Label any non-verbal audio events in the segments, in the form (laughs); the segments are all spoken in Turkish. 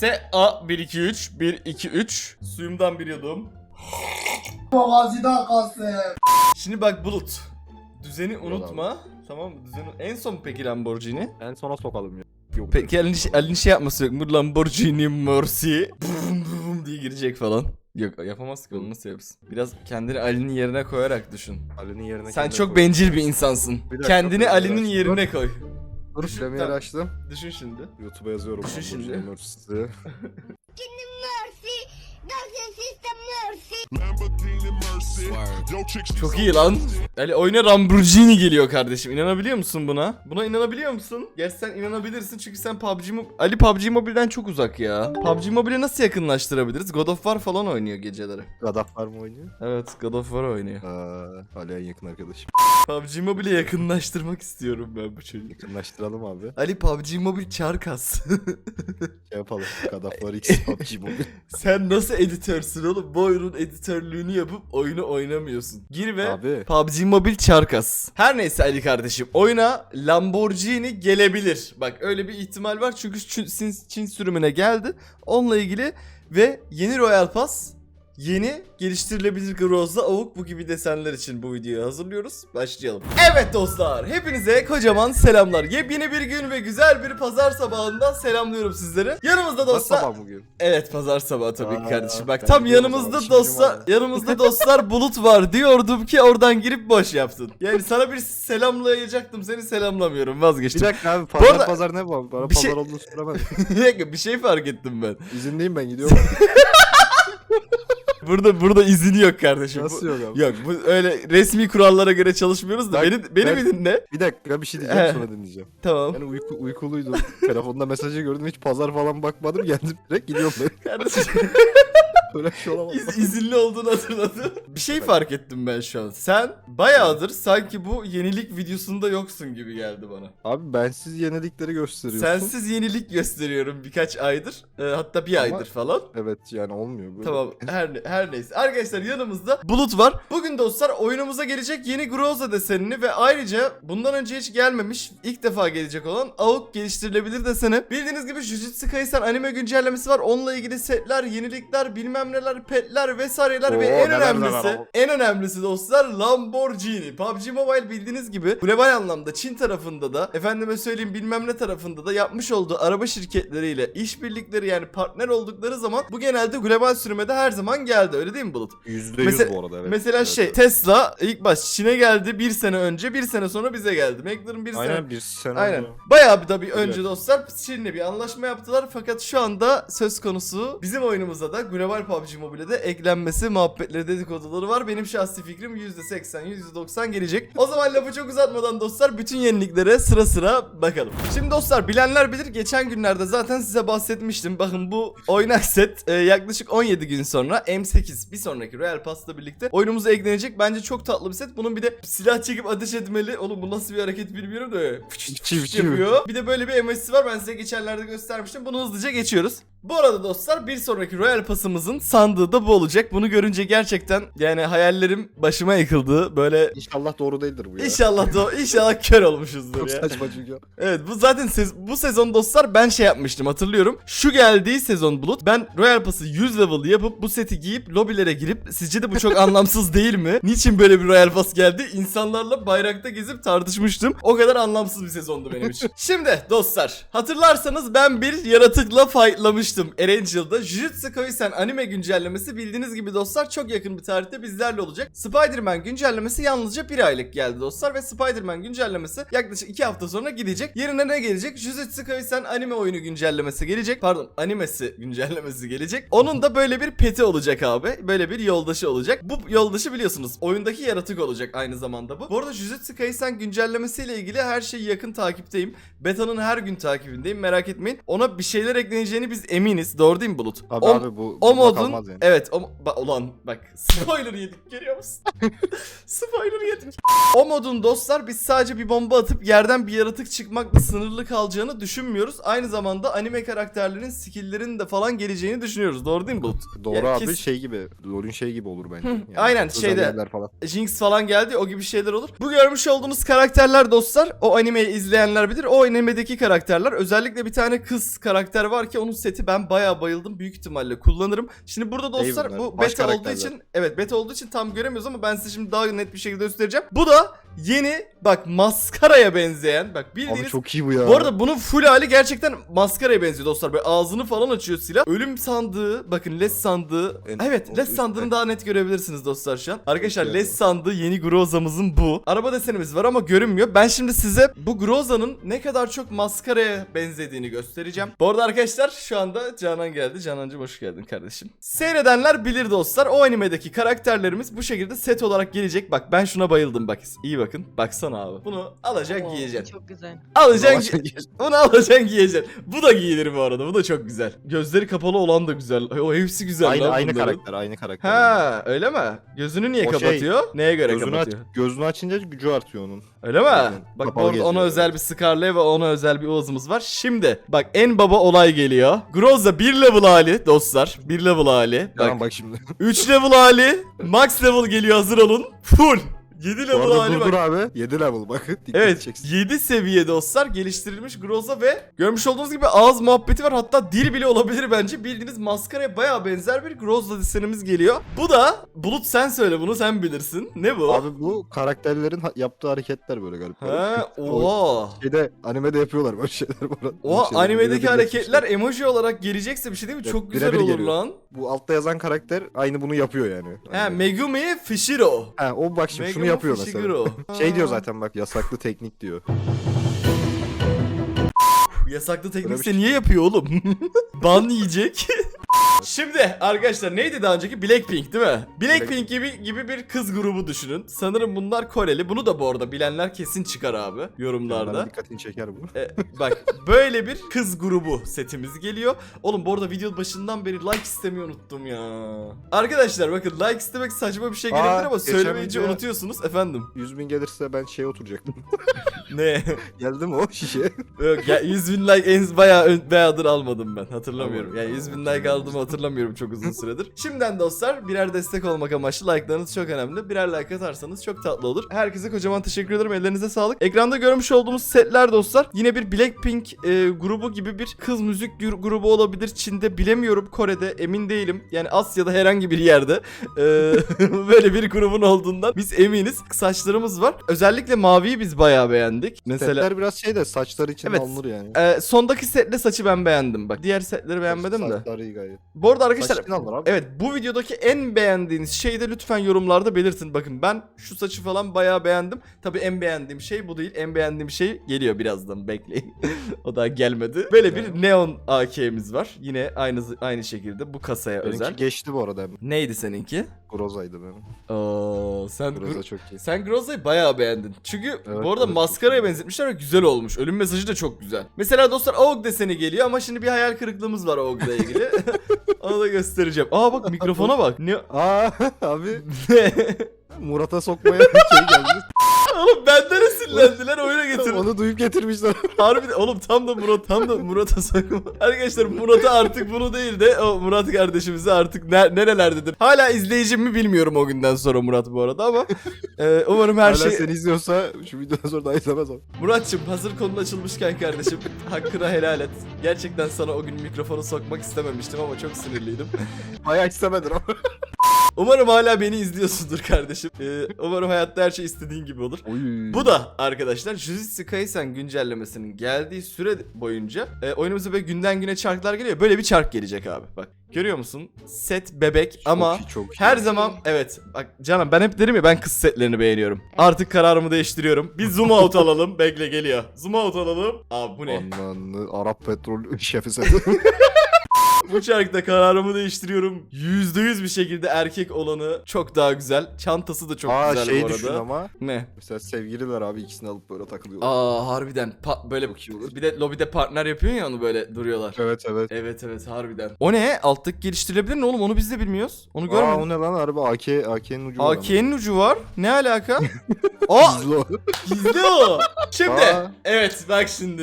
S A 1 2 3 1 2 3 suyumdan bir yudum. Boğazıdan kalsın. Şimdi bak Bulut. Düzeni unutma. Tamam mı? Düzeni en son peki Lamborghini? En sona sokalım ya. Yok. Peki elini, elini şey yapması yok mu? Lamborghini Mercy. Bum bum diye girecek falan. Yok yapamaz ki onu nasıl yapsın? Biraz kendini Ali'nin yerine koyarak düşün. Ali'nin yerine Sen çok koy. bencil bir insansın. Bir dakika, Kendini Ali'nin yerine koy. Dur Düşün, Premiere tamam. açtım. Düşün şimdi. YouTube'a yazıyorum. Düşün şimdi. Lamborghini Mercy. mercy. Lamborghini Çok iyi lan. Ali oyuna Lamborghini geliyor kardeşim. İnanabiliyor musun buna? Buna inanabiliyor musun? Gerçi sen inanabilirsin çünkü sen PUBG Mo- Ali PUBG Mobile'den çok uzak ya. PUBG Mobile'i nasıl yakınlaştırabiliriz? God of War falan oynuyor geceleri. Gadaflar mı oynuyor? Evet God of War oynuyor. Aa, Ali en yakın arkadaşım. PUBG Mobile'i yakınlaştırmak istiyorum ben bu çocuğu. Yakınlaştıralım abi. Ali PUBG Mobile çarkas. (laughs) Şey yapalım. Gadaflar X PUBG Mobile. Sen nasıl editörsün oğlum? Bu oyunun editörlüğünü yapıp oyunu oynamıyorsun. Gir ve Abi. PUBG Mobile çarkas. Her neyse Ali kardeşim. Oyuna Lamborghini gelebilir. Bak öyle bir ihtimal var. Çünkü Çin, Çin sürümüne geldi. Onunla ilgili ve yeni Royal Pass Yeni geliştirilebilir Groz'da avuk bu gibi desenler için bu videoyu hazırlıyoruz. Başlayalım. Evet dostlar, hepinize kocaman selamlar. Yepyeni bir gün ve güzel bir pazar sabahından selamlıyorum sizleri. Yanımızda dostlar... sabah bugün? Evet pazar sabahı tabii ki kardeşim. Bak tam yanımızda dostlar yanımızda dostlar (laughs) bulut var diyordum ki oradan girip boş yaptın. Yani sana bir selamlayacaktım seni selamlamıyorum Bir vazgeçtim. dakika abi pazar arada- pazar ne bu? Bana bir pazar şey- olduğunu söylemedim. (laughs) bir dakika bir şey fark ettim ben. İzindeyim ben gidiyorum. (laughs) Burada burada izini yok kardeşim. Nasıl yok abi? Yok bu öyle resmi kurallara göre çalışmıyoruz da beni beni ben- mi dinle? Bir dakika bir şey diyeceğim sonra dinleyeceğim. Tamam. Yani uyku, uykuluydum. Telefonda mesajı gördüm hiç pazar falan bakmadım geldim direkt gidiyorum ben. Kardeşim (laughs) (laughs) Böyle bir şey olamaz. iz- izinli olduğunu hatırladım. (laughs) Bir şey fark ettim ben şu an. Sen bayağıdır sanki bu yenilik videosunda yoksun gibi geldi bana. Abi bensiz yenilikleri gösteriyorsun. Sensiz yenilik gösteriyorum birkaç aydır. Ee, hatta bir Ama- aydır falan. Evet yani olmuyor böyle. Tamam her her neyse. Arkadaşlar yanımızda Bulut var. Bugün dostlar oyunumuza gelecek yeni Groza desenini ve ayrıca bundan önce hiç gelmemiş ilk defa gelecek olan AUK geliştirilebilir deseni. Bildiğiniz gibi Jujutsu Kaisen anime güncellemesi var. Onunla ilgili setler, yenilikler, bilmem neler, petler vesaireler ve Oo, en neler neler önemlisi ama. en önemlisi dostlar Lamborghini. PUBG Mobile bildiğiniz gibi global anlamda Çin tarafında da efendime söyleyeyim bilmem ne tarafında da yapmış olduğu araba şirketleriyle işbirlikleri yani partner oldukları zaman bu genelde global sürümede her zaman geldi. Öyle değil mi Bulut? Yüzde Mesela- yüz bu arada evet. Mesela Evet, şey. Tesla ilk baş Çin'e geldi bir sene önce bir sene sonra bize geldi. McLaren bir sene Aynen bir sene Aynen. önce. Bayağı bir tabii önce Evet. dostlar Çin'le bir anlaşma yaptılar fakat şu anda söz konusu bizim oyunumuza da global PUBG Mobile'de eklenmesi muhabbetleri dedikoduları var. Benim şahsi fikrim %80 %90 gelecek. O zaman lafı çok uzatmadan dostlar bütün yeniliklere sıra sıra bakalım. Şimdi dostlar bilenler bilir geçen günlerde zaten size bahsetmiştim. Bakın bu oynak (laughs) set e, yaklaşık 17 gün sonra M8 bir sonraki Royal Pass'la birlikte oyunumuza eklenecek. Bence çok tatlı bir set. Bunun bir de silah çekip ateş etmeli. Oğlum bu nasıl bir hareket bilmiyorum da (laughs) öyle yapıyor. Bir de böyle bir emojisi var. Ben size geçenlerde göstermiştim. Bunu hızlıca geçiyoruz. Bu arada dostlar bir sonraki Royal Pass'ımızın sandığı da bu olacak. Bunu görünce gerçekten yani hayallerim başıma yıkıldı. Böyle İnşallah doğru değildir bu ya. İnşallah da inşallah kör olmuşuzdur Çok ya. saçma çünkü. Evet bu zaten sez- bu sezon dostlar ben şey yapmıştım hatırlıyorum. Şu geldiği sezon Bulut ben Royal Pass'ı 100 level yapıp bu seti giyip lobilere girip sizce de bu çok (laughs) anlamsız değil mi? Niçin böyle bir Royal Pass geldi? İnsanlarla bayrakta gezip tartışmıştım. O kadar anlamsız bir sezondu benim için. (laughs) Şimdi dostlar hatırlarsanız ben bir yaratıkla fightlamıştım Erangel'da. Jujutsu Kaisen anime güncellemesi bildiğiniz gibi dostlar çok yakın bir tarihte bizlerle olacak. Spider-Man güncellemesi yalnızca bir aylık geldi dostlar ve Spider-Man güncellemesi yaklaşık 2 hafta sonra gidecek. Yerine ne gelecek? Jujutsu Kaisen anime oyunu güncellemesi gelecek. Pardon animesi güncellemesi gelecek. Onun da böyle bir peti olacak abi. Böyle bir yoldaşı olacak. Bu yoldaşı biliyorsunuz oyundaki yaratık olacak aynı zamanda bu. Bu arada Jujutsu Kaisen güncellemesiyle ilgili her şeyi yakın takipteyim. Beta'nın her gün takibindeyim merak etmeyin. Ona bir şeyler ekleneceğini biz eminiz. Doğru değil mi Bulut? Abi O- abi bu o bunda kalmaz yani. evet o ba- ulan bak (laughs) spoiler yedik görüyor musun? (laughs) spoiler yedik. O modun dostlar biz sadece bir bomba atıp yerden bir yaratık çıkmakla sınırlı kalacağını düşünmüyoruz. Aynı zamanda anime karakterlerin skill'lerinin de falan geleceğini düşünüyoruz. Doğru değil mi Bulut? Doğru Yani abi kes- şey gibi. LoL'ün şey gibi olur bence. Yani aynen, şeyde- falan. Jinx falan geldi o gibi şeyler olur. Bu görmüş olduğunuz karakterler dostlar o animeyi izleyenler bilir. O animedeki karakterler özellikle bir tane kız karakter var ki onun seti ben bayağı bayıldım. Büyük ihtimalle kullanırım. Şimdi burada dostlar bu beta olduğu karakterler. için evet beta olduğu için tam göremiyoruz ama ben size şimdi daha net bir şekilde göstereceğim. Bu da yeni bak maskaraya benzeyen bak Abi bildiğiniz çok iyi bu ya. bu arada bunun full hali gerçekten maskaraya benziyor dostlar. Böyle ağzını falan açıyor silah. Ölüm sandığı, bakın Les sandığı. En- evet, Les sandığını daha net görebilirsiniz dostlar şu an. Arkadaşlar Evet, Les sandığı yeni Groza'mızın bu. Araba desenimiz var ama görünmüyor. Ben şimdi size bu Groza'nın ne kadar çok maskaraya benzediğini göstereceğim. Bu arada arkadaşlar şu anda Canan geldi. Canancığım hoş geldin kardeşim. Seyredenler bilir dostlar. O animedeki karakterlerimiz bu şekilde set olarak gelecek. Bak ben şuna bayıldım bak. İyi bakın. Baksana abi. Bunu alacaksın Oo, giyeceksin. Çok güzel. Alacaksın gi- bunu alacaksın giyeceksin. Bu da giyilir bu arada. Bu da çok güzel. Gözleri kapalı olan da güzel. O hepsi güzel aynı lan aynı bunların. karakter, aynı karakter. Ha öyle mi? Gözünü niye O şey, kapatıyor? Neye göre Gözünü, aç, kapatıyor? gözünü açınca gücü artıyor onun. Öyle mi? Aynen. Bak Kapalı orada ona özel bir Scarlet ve ona özel bir Oğuz'umuz var. Şimdi bak en baba olay geliyor. Groza 1 level hali dostlar. 1 level hali. Bak Tamam bak şimdi. 3 level hali. Max level geliyor hazır olun. Full. 7 Bu level arada hali dur bak. abi. 7 level bak. Dikkat Evet edeceksin. 7 seviye dostlar geliştirilmiş Groza ve görmüş olduğunuz gibi ağız muhabbeti var hatta dil bile olabilir bence bildiğiniz maskaraya baya benzer bir Groza desenimiz geliyor. Bu da Bulut sen söyle bunu sen bilirsin. Ne bu? Abi bu karakterlerin ha- yaptığı hareketler böyle garip. Ha, (laughs) O oha. Şeyde animede yapıyorlar böyle şeyler bu arada. Oha şeyleri animedeki birebir hareketler yapmışlar. emoji olarak gelecekse bir şey değil mi? Evet, Çok güzel birebir olur geliyor. lan. Bu altta yazan karakter aynı bunu yapıyor yani. Ha Hani- Megumi Fishiro. Ha, o bak şimdi şunu Megumi yapıyor mesela. (laughs) Şey diyor zaten bak yasaklı teknik diyor. Yasaklı teknikse şey. niye yapıyor oğlum? (laughs) Ban yiyecek. Şimdi arkadaşlar neydi daha önceki Blackpink değil mi? Blackpink gibi gibi bir kız grubu düşünün. Sanırım bunlar Koreli. Bunu da bu arada bilenler kesin çıkar abi yorumlarda. Dikkatini çeker bu. E, bak böyle bir kız grubu setimiz geliyor. Oğlum bu arada video başından beri like istemeyi unuttum ya. Arkadaşlar bakın like istemek saçma bir şey Aa, gelebilir ama geçen söylemeyince video- unutuyorsunuz efendim. 100 bin gelirse ben şeye oturacaktım. (laughs) Ne? (laughs) Geldi mi o şişe? (laughs) Yok ya 100 bin like en bayağı ön- bayağıdır almadım ben hatırlamıyorum. Yani 100 bin like aldığımı hatırlamıyorum çok uzun süredir. (laughs) Şimdiden dostlar birer destek olmak amaçlı like'larınız çok önemli. Birer like atarsanız çok tatlı olur. Herkese kocaman teşekkür ederim ellerinize sağlık. Ekranda görmüş olduğumuz setler dostlar yine bir Blackpink e, grubu gibi bir kız müzik gru- grubu olabilir. Çin'de bilemiyorum Kore'de emin değilim. Yani Asya'da herhangi bir yerde e, böyle bir grubun olduğundan biz eminiz. Saçlarımız var. Özellikle maviyi biz bayağı beğendik. Mesela Setler biraz şey de saçları için Evet. alınır yani. ee, sondaki setle saçı ben beğendim bak. Diğer setleri beğenmedim de. Saçlar iyi gayet. Bu arada arkadaşlar Saç için alınır abi. evet bu videodaki en beğendiğiniz şeyi de lütfen yorumlarda belirtin. Bakın ben şu saçı falan bayağı beğendim. Tabii en beğendiğim şey bu değil. En beğendiğim şey geliyor birazdan bekleyin. (laughs) o daha gelmedi. Böyle bir neon AK'miz var. Yine aynı aynı şekilde bu kasaya Benimki özel. geçti bu arada. Neydi seninki? Groza'ydı benim. Oo, sen Groza Gro- çok iyi. sen Groza'yı bayağı beğendin. Çünkü Evet, bu arada evet, çok iyi. benzetmişler ve güzel olmuş. Ölüm mesajı da çok güzel. Mesela dostlar AOG deseni geliyor ama şimdi bir hayal kırıklığımız var AOG'la ilgili. (laughs) Onu da göstereceğim. Aa bak mikrofona bak. Ne? Aa (laughs) abi Ne? Murat'a sokmaya (laughs) şey geldi. (laughs) oğlum benden esinlendiler oyuna getirdim. Onu duyup getirmişler. (laughs) Harbiden oğlum tam da Murat tam da Murat'a sokma. Arkadaşlar Murat'a artık bunu değil de o Murat kardeşimize artık ne, nerelerdedir. Hala izleyicim mi bilmiyorum o günden sonra Murat bu arada ama e, umarım her Hala şey seni izliyorsa şu videodan sonra daha izlemez abi. Muratçım hazır konu açılmışken kardeşim hakkını helal et. Gerçekten sana o gün mikrofonu sokmak istememiştim ama çok sinirliydim. (laughs) Bayağı istemedin ama. Umarım hala beni izliyorsundur kardeşim. Ee, umarım hayatta her şey istediğin gibi olur. Oy. Bu da arkadaşlar Jujutsu Kaisen güncellemesinin geldiği süre boyunca e, oyunumuza böyle günden güne çarklar geliyor. Böyle bir çark gelecek abi bak. Görüyor musun? Set bebek Çok ama iyi, çok iyi. her zaman evet bak canım ben hep derim ya ben kız setlerini beğeniyorum. Artık kararımı değiştiriyorum. Bir zoom out alalım. Bekle geliyor. Zoom out alalım. Abi bu ne? Ananı Arap petrol şefi seti. (laughs) Bu çarkta kararımı değiştiriyorum. %100 bir şekilde erkek olanı çok daha güzel. Çantası da çok Aa güzel şey bu arada. düşün ama. Ne? Mesela sevgililer abi ikisini alıp böyle takılıyorlar. Aa harbiden Pa- böyle Çok iyi olur. bir de lobide partner yapıyorsun ya onu böyle duruyorlar. Evet evet. Evet evet harbiden. O ne? Alttaki geliştirilebilir ne oğlum? Onu biz de bilmiyoruz. Onu Aa görmedim. o ne lan harbi AK AK'nin ucu var. AK'nin ucu var. Ne alaka? (laughs) Aa Gizli o. gizli o. Şimdi Aa. evet bak şimdi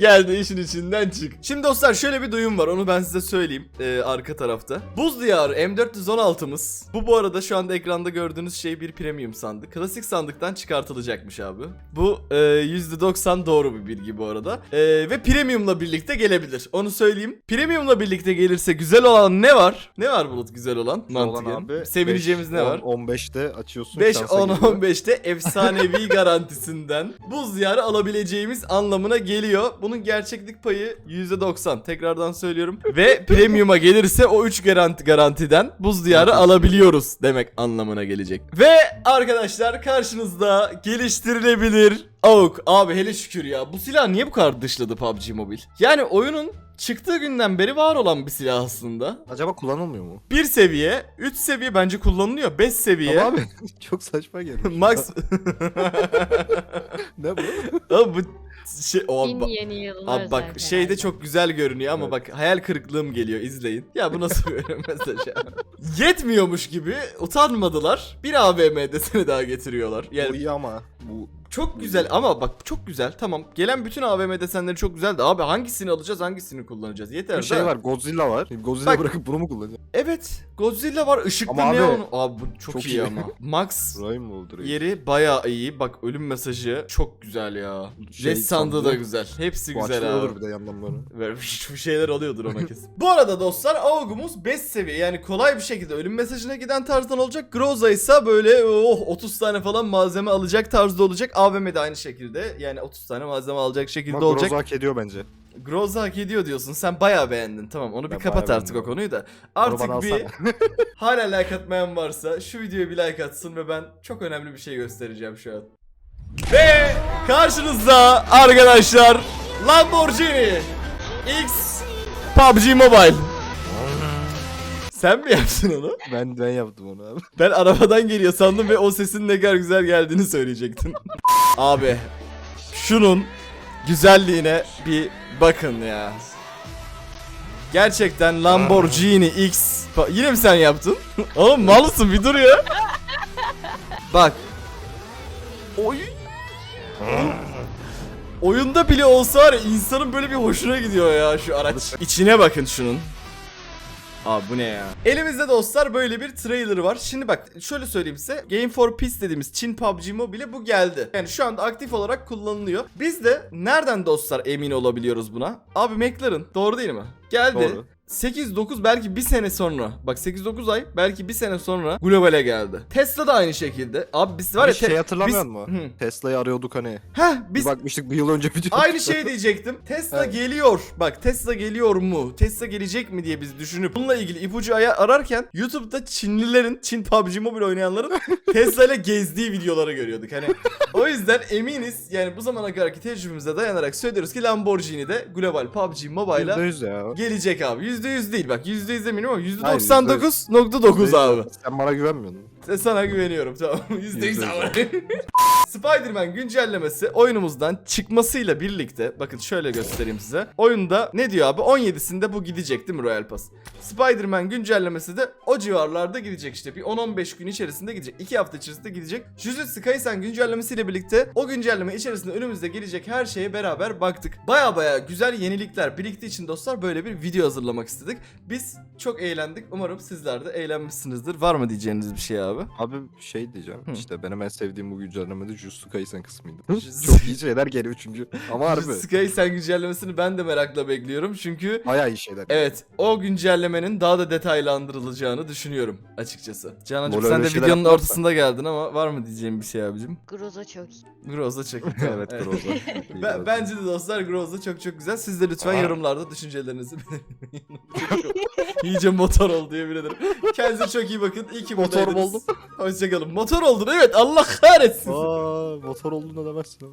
geldi işin içinden çık. Şimdi dostlar şöyle bir duyum var. Onu ben size söyleyeyim e, arka tarafta. Buz Diyarı M416'mız. Bu bu arada şu anda ekranda gördüğünüz şey bir premium sandık. Klasik sandıktan çıkartılacakmış abi. Bu e, %90 doğru bir bilgi bu arada. E, ve premiumla birlikte gelebilir. Onu söyleyeyim. Premiumla birlikte gelirse güzel olan ne var? Ne var Bulut güzel olan? Olan Mantıken. abi, Sevineceğimiz beş, ne on- var? 15'te açıyorsun. 5, şansa 10, geliyor. 15'te (laughs) efsanevi garantisinden buz diyarı alabileceğimiz anlamına geliyor. Bunun gerçeklik payı %90. Tekrardan söylüyorum. Ve premium'a gelirse o 3 garanti garantiden buz diyarı alabiliyoruz demek anlamına gelecek. Ve arkadaşlar karşınızda geliştirilebilir AUK. Abi hele şükür ya. Bu silah niye bu kadar dışladı PUBG Mobile? Yani oyunun çıktığı günden beri var olan bir silah aslında. Acaba kullanılmıyor mu? 1 seviye, 3 seviye bence kullanılıyor. 5 seviye. Ama abi (laughs) çok saçma geliyor. Max (laughs) ne bu? Abi bu şey o Bin yeni yılına Abi bak özel şeyde herhalde. çok güzel görünüyor ama Evet. bak hayal kırıklığım geliyor izleyin. Ya bu nasıl bir (laughs) mesaj ya? Yetmiyormuş gibi utanmadılar. Bir AVM deseni daha getiriyorlar. Bu Yani iyi ama. Bu çok güzel ama bak çok güzel tamam. Gelen bütün AVM desenleri çok güzel de abi hangisini alacağız hangisini kullanacağız? Yeter bir şey da. var. Godzilla var. Godzilla Bak- bırakıp bunu mu kullanacak? Evet Godzilla var ışıklı Ama abi- neon. Abi bu çok, Çok iyi, iyi. ama. Max. (laughs) Yeri bayağı iyi. Bak ölüm mesajı çok güzel ya. Şey Res sandığı da sandığı- güzel. Hepsi Bu güzel abi. olur bir de yanlamları. (laughs) Bir bir şeyler oluyordur ona kesin. Bu arada dostlar AUG'umuz 5 seviye yani kolay bir şekilde ölüm mesajına giden tarzdan olacak. Groza ise böyle oh 30 tane falan malzeme alacak tarzda olacak. AVM de aynı şekilde yani 30 tane malzeme alacak şekilde Ama olacak. Groza hak ediyor bence. Groza hak ediyor diyorsun. Sen bayağı beğendin. Tamam onu bir Ben kapat bayağı artık o beğendim. konuyu da. Artık bir (laughs) hala like atmayan varsa şu videoya bir like atsın ve ben çok önemli bir şey göstereceğim şu an. Ve karşınızda arkadaşlar Lamborghini X PUBG Mobile. Sen mi yaptın onu? ben ben yaptım onu abi. (laughs) Ben arabadan geliyor sandım ve o sesin ne kadar güzel geldiğini söyleyecektim. (laughs) Abi şunun güzelliğine bir bakın ya. Gerçekten Lamborghini X. Yine mi sen yaptın? (laughs) Oğlum malısın bir dur ya. Bak. Oy. Oyunda bile olsa var ya insanın böyle bir hoşuna gidiyor ya şu araç. İçine bakın şunun. Abi bu ne ya? Elimizde dostlar böyle bir trailer var. Şimdi bak şöyle söyleyeyim size. Game for Peace dediğimiz Çin PUBG Mobile bu geldi. Yani şu anda aktif olarak kullanılıyor. Biz de nereden dostlar emin olabiliyoruz buna? Abi McLaren doğru değil mi? Geldi. Doğru. 8-9 belki bir sene sonra bak 8-9 ay belki bir sene sonra globale geldi. Tesla da aynı şekilde. Abi biz var ya şey te- hatırlamıyor biz- musun? Hı. Tesla'yı arıyorduk hani. Heh Biz biz bakmıştık bir yıl önce video. Aynı şey diyecektim. Tesla Evet. geliyor. Bak Tesla geliyor mu? Tesla gelecek mi diye biz düşünüp bununla ilgili ipucu ararken YouTube'da Çinlilerin, Çin PUBG Mobile oynayanların (laughs) Tesla ile gezdiği videoları görüyorduk. Hani o yüzden eminiz yani bu zamana kadarki tecrübemize dayanarak söylüyoruz ki Lamborghini de global PUBG Mobile'a %100 ya. gelecek abi. %100 değil bak %100 eminim ama Hayır, %99.9 abi. Sen bana güvenmiyordun. Sana güveniyorum tamam. %100 (laughs) Yüzde yüz. ama. (laughs) Spider-Man güncellemesi oyunumuzdan çıkmasıyla birlikte bakın şöyle göstereyim size. Oyunda ne diyor abi 17'sinde bu gidecek değil mi Royal Pass? Spider-Man güncellemesi de o civarlarda gidecek işte bir 10-15 gün içerisinde gidecek. 2 hafta içerisinde gidecek. Jujutsu Kaisen güncellemesiyle birlikte o güncelleme içerisinde önümüzde gelecek her şeye beraber baktık. Baya baya güzel yenilikler biriktiği için dostlar böyle bir video hazırlamak istedik. Biz çok eğlendik. Umarım sizler de eğlenmişsinizdir. Var mı diyeceğiniz bir şey abi? Abi şey diyeceğim. Hı. İşte benim en sevdiğim bu güncellemede Jutsu Kaisen kısmıydı. Çok iyi şeyler geliyor çünkü. Ama harbi. Sky sen güncellemesini ben de merakla bekliyorum çünkü Bayağı iyi şeyler. evet o güncellemenin daha da detaylandırılacağını düşünüyorum açıkçası. Canacığım Lol sen öyle de şeyler videonun yapmazsa. ortasında geldin ama var mı diyeceğim bir şey abicim? Groza çok iyi. Groza çok (laughs) evet Groza. Ben, bence de dostlar Groza çok çok güzel. Siz de lütfen Aa. yorumlarda düşüncelerinizi belirtmeyin. İyice motor oldu yemin ederim. Kendinize çok iyi bakın. İyi ki Motor buradaydınız. oldum. Hoşçakalın. Motor oldun evet Allah kahretsin. Aa motor olduğunu demezsin.